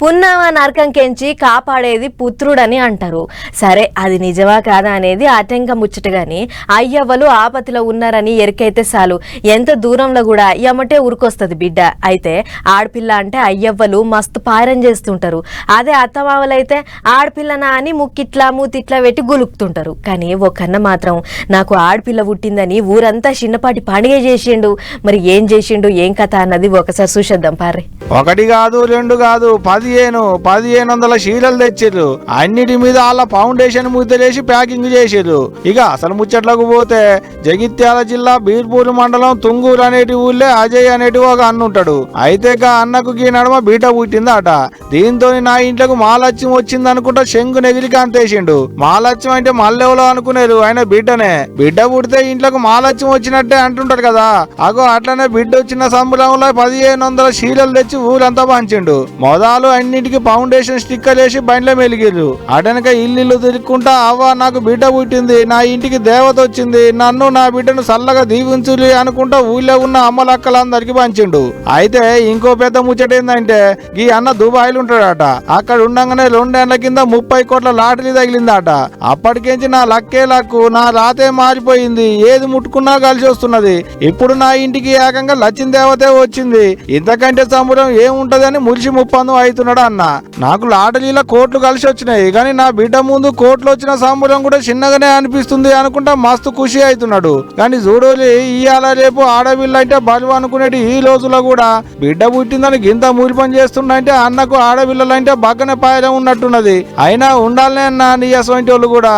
పున్నామ నరకంకెంచి కాపాడేది పుత్రుడని అంటారు. సరే అది నిజమా కాదా అనేది ఆటంక ముచ్చట గాని అయ్యవ్వలు ఆపతిలో ఉన్నారని ఎరికైతే చాలు. ఎంత దూరంలో కూడా ఎమ్మటే ఉరికొస్తుంది బిడ్డ. అయితే ఆడపిల్ల అంటే అయ్యవ్వలు మస్తు పారం చేస్తుంటారు. అదే అత్తమావలైతే ఆడపిల్లనా అని ముక్కిట్లా మూతిట్లా పెట్టి గులుకుతుంటారు. కానీ ఒకన్న మాత్రం నాకు ఆడపిల్ల పుట్టిందని ఊరంతా చిన్నపాటి పండుగ చేసిండు. మరి ఏం చేసిండు ఏం కథ అన్నది ఒకసారి చూసేద్దాం పారే ఒకటి కాదు రెండు కాదు పదిహేను పదిహేను వందల శీలలు తెచ్చిర్రు. అన్నిటి మీద వాళ్ళ ఫౌండేషన్ ముద్దలేసి ప్యాకింగ్ చేసిర్రు. ఇక అసలు ముచ్చట్లకు పోతే జగిత్యాల జిల్లా బీర్పూర్ మండలం తుంగూరు అనేటి ఊళ్ళే అజయ్ అనేటి ఒక అన్న ఉంటాడు. అయితే గా అన్నకు గీ నడమ బీట పుట్టిందట. దీంతో నా ఇంట్లోకి మాలత్యం వచ్చింది అనుకుంటా శంకు నెగిలి కాంతేసిండు. మాలత్యం అంటే మల్లెవలో అనుకునేరు ఆయన బిడ్డనే. బిడ్డ పుడితే ఇంట్లోకి మాలత్యం వచ్చినట్టే అంటుంటారు కదా. అగో అట్లనే బిడ్డ వచ్చిన సంబరంలో పదిహేను వందల శీలలు తెచ్చి ఊరంతా పంచిండు. మొదలు అన్నింటికి ఫౌండేషన్ స్టిక్కర్ వేసి బండ్లో మెలిగిర్రు. అటనక ఇల్లు తిరుక్కుంటా అవ్వ నాకు బిడ్డ పుట్టింది నా ఇంటికి దేవత వచ్చింది నన్ను నా బిడ్డను చల్లగా దీవించులి అనుకుంటా ఊళ్ళో ఉన్న అమ్మలక్కలందరికి పంచిండు. అయితే ఇంకో పెద్ద ముచ్చట ఏంటంటే ఈ అన్న దుబాయ్లు ఉంటాడట. అక్కడ ఉండగానే రెండేళ్ళ కింద ముప్పై కోట్ల లాటరీ తగిలిందట. అప్పటికేంచి నా లక్కే లక్కు నా రాతే మారిపోయింది ఏది ముట్టుకున్నా కలిసి వస్తున్నది. ఇప్పుడు నా ఇంటికి ఏకంగా లచ్చిన దేవతే వచ్చింది. ఇంతకంటే సంబరం ఏముంటదని మురిసి ముప్పందు అవుతున్నాడు అన్న? నాకు లాటరీలో కోట్లు కలిసి వచ్చినాయి కానీ నా బిడ్డ ముందు కోట్లు వచ్చిన సంబరం కూడా చిన్నగానే అనిపిస్తుంది అనుకుంటా మస్తు ఖుషి అవుతున్నాడు. కానీ చూడోలి ఇవాళ రేపు ఆడపిల్ల అంటే బలువు అనుకునేటి ఈ రోజులో కూడా బిడ్డ పుట్టిందని గింత మూలి పని చేస్తుండంటే అన్నకు ఆడపిల్లలంటే బగ్గన పాయలే ఉన్నట్టున్నది. అయినా ఉండాలనే అన్న నీ అసలు వాళ్ళు కూడా.